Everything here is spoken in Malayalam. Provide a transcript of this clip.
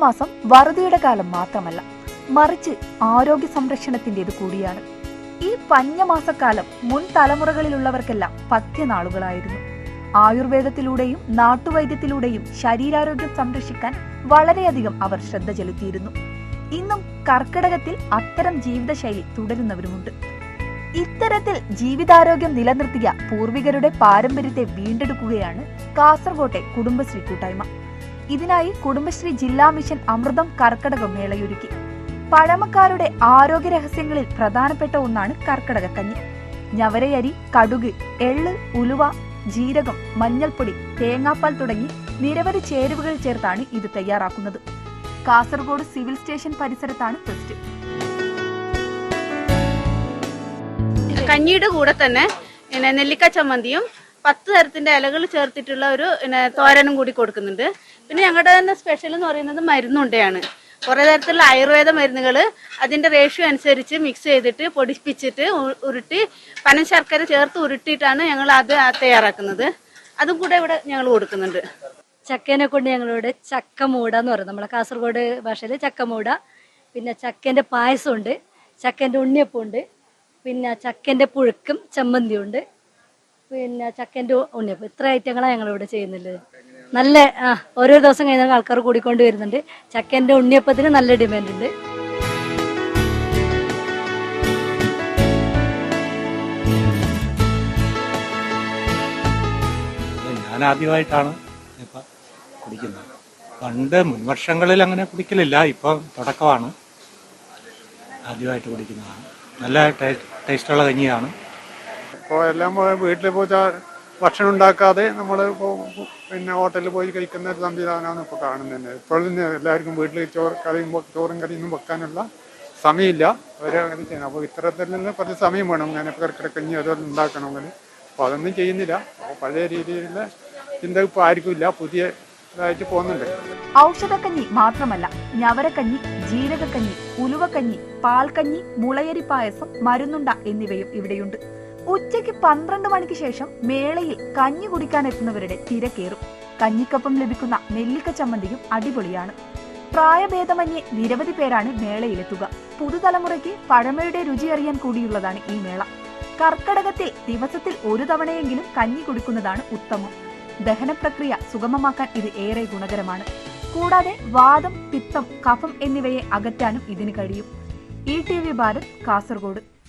പഞ്ഞമാസം വറുതിയുടെ കാലം മാത്രമല്ല മറിച്ച് ആരോഗ്യ സംരക്ഷണത്തിന്റേത് കൂടിയാണ്. ഈ പഞ്ഞമാസക്കാലം മുൻ തലമുറകളിലുള്ളവർക്കെല്ലാം പഥ്യനാളുകളായിരുന്നു ആയുർവേദത്തിലൂടെയും നാട്ടുവൈദ്യത്തിലൂടെയും ശരീരാരോഗ്യം സംരക്ഷിക്കാൻ വളരെയധികം അവർ ശ്രദ്ധ ചെലുത്തിയിരുന്നു. ഇന്നും കർക്കിടകത്തിൽ അത്തരം ജീവിതശൈലി തുടരുന്നവരുമുണ്ട്. ഇത്തരത്തിൽ ജീവിതാരോഗ്യം നിലനിർത്തിയ പൂർവികരുടെ പാരമ്പര്യത്തെ വീണ്ടെടുക്കുകയാണ് കാസർകോട്ടെ കുടുംബശ്രീ കൂട്ടായ്മ. ഇതിനായി കുടുംബശ്രീ ജില്ലാ മിഷൻ അമൃതം കർക്കടക മേളയൊരുക്കി. പഴമക്കാരുടെ ആരോഗ്യ രഹസ്യങ്ങളിൽ പ്രധാനപ്പെട്ട ഒന്നാണ് കർക്കടക കഞ്ഞി. ഞവരയരി കടുക് എള്ള് ഉലുവ ജീരകം മഞ്ഞൾപ്പൊടി തേങ്ങാപ്പാൽ തുടങ്ങി നിരവധി ചേരുവകൾ ചേർത്താണ് ഇത് തയ്യാറാക്കുന്നത്. കാസർഗോഡ് സിവിൽ സ്റ്റേഷൻ പരിസരത്താണ് ഫെസ്റ്റ്. കഞ്ഞിയുടെ കൂടെ തന്നെ നെല്ലിക്ക ചമ്മന്തിയും പത്ത് തരത്തിന്റെ ഇലകൾ ചേർത്തിട്ടുള്ള ഒരു തോരനും കൂടി കൊടുക്കുന്നുണ്ട്. പിന്നെ ഞങ്ങളുടെ തന്നെ സ്പെഷ്യൽ എന്ന് പറയുന്നത് മരുന്നുണ്ടയാണ്. കുറേ തരത്തിലുള്ള ആയുർവേദ മരുന്നുകൾ അതിന്റെ റേഷ്യോ അനുസരിച്ച് മിക്സ് ചെയ്തിട്ട് പൊടിപ്പിച്ചിട്ട് ഉരുട്ടി പനം ശർക്കര ചേർത്ത് ഉരുട്ടിയിട്ടാണ് ഞങ്ങൾ അത് തയ്യാറാക്കുന്നത്. അതും കൂടെ ഇവിടെ ഞങ്ങൾ കൊടുക്കുന്നുണ്ട്. ചക്കേനെ കൊണ്ട് ഞങ്ങളിവിടെ ചക്കമൂട എന്ന് പറയും. നമ്മളെ കാസർഗോഡ് ഭാഷയിൽ ചക്കമൂട പിന്നെ ചക്കേന്റെ പായസമുണ്ട് ചക്കേന്റെ ഉണ്ണിയപ്പമുണ്ട് പിന്നെ ചക്കേന്റെ പുഴുക്കും ചമ്മന്തിയുണ്ട്. പിന്നെ ചക്കന്റെ ഉണ്ണിയപ്പം. ഇത്ര ഐറ്റങ്ങളാണ് ഞങ്ങളിവിടെ ചെയ്യുന്നുള്ളത് നല്ല ആ ഓരോ ദിവസം കഴിഞ്ഞാൽ ആൾക്കാർ കൂടിക്കൊണ്ട് വരുന്നുണ്ട്. ചക്കന്റെ ഉണ്ണിയപ്പത്തിന് നല്ല ഡിമാൻഡ് ഉണ്ട് ഞാൻ ആദ്യമായിട്ടാണ് ഇപ്പം കുടിക്കുന്നത്. പണ്ട് മുൻവർഷങ്ങളിൽ അങ്ങനെ കുടിക്കലില്ല ഇപ്പം തുടക്കമാണ്. ആദ്യമായിട്ട് കുടിക്കുന്നതാണ്. നല്ല ടേസ്റ്റുള്ള കഞ്ഞിയാണ്. ഇപ്പോൾ എല്ലാം വീട്ടിൽ പോയി ഭക്ഷണം ഉണ്ടാക്കാതെ നമ്മൾ ഇപ്പോൾ പിന്നെ ഹോട്ടലിൽ പോയി കഴിക്കുന്ന ഒരു സംവിധാനമാണ് ഇപ്പോൾ കാണുന്നത് ഇപ്പോൾ എല്ലാവർക്കും വീട്ടിൽ ചോറ് കറിയും ചോറും കറിയൊന്നും വെക്കാനുള്ള സമയമില്ല. അവർ അങ്ങനെ ചെയ്യണം അപ്പോൾ ഇത്തരത്തിൽ നിന്ന് കുറച്ച് സമയം വേണം. ഇങ്ങനെ കറിക്കടക്കഞ്ഞി അതൊന്നും ഉണ്ടാക്കണമെങ്കിൽ. അപ്പോൾ അതൊന്നും ചെയ്യുന്നില്ല. അപ്പോൾ പഴയ രീതിയിലുള്ള ചിന്ത ഇപ്പോൾ ആർക്കും ഇല്ല. പുതിയ ഇതായിട്ട് പോകുന്നുണ്ട്. ഔഷധക്കഞ്ഞി മാത്രമല്ല ഞവരക്കഞ്ഞി ജീരകക്കഞ്ഞി ഉലുവക്കഞ്ഞി പാൽക്കഞ്ഞി മുളയരി പായസം മരുന്നുണ്ട എന്നിവയും ഇവിടെയുണ്ട്. ഉച്ചയ്ക്ക് പന്ത്രണ്ട് മണിക്ക് ശേഷം മേളയിൽ കഞ്ഞി കുടിക്കാൻ എത്തുന്നവരുടെ തിരക്കേറും കഞ്ഞിക്കൊപ്പം ലഭിക്കുന്ന നെല്ലിക്ക ചമ്മന്തിയും അടിപൊളിയാണ്. പ്രായഭേദമന്യേ നിരവധി പേരാണ് മേളയിലെത്തുക. പുതുതലമുറയ്ക്ക് പഴമയുടെ രുചി അറിയാൻ കൂടിയുള്ളതാണ് ഈ മേള. കർക്കടകത്തിൽ ദിവസത്തിൽ ഒരു തവണയെങ്കിലും കഞ്ഞി കുടിക്കുന്നതാണ് ഉത്തമം. ദഹന പ്രക്രിയ സുഗമമാക്കാൻ ഇത് ഏറെ ഗുണകരമാണ്. കൂടാതെ വാദം പിത്തം കഫം എന്നിവയെ അകറ്റാനും ഇതിന് കഴിയും. E T V Bharat Kasaragod.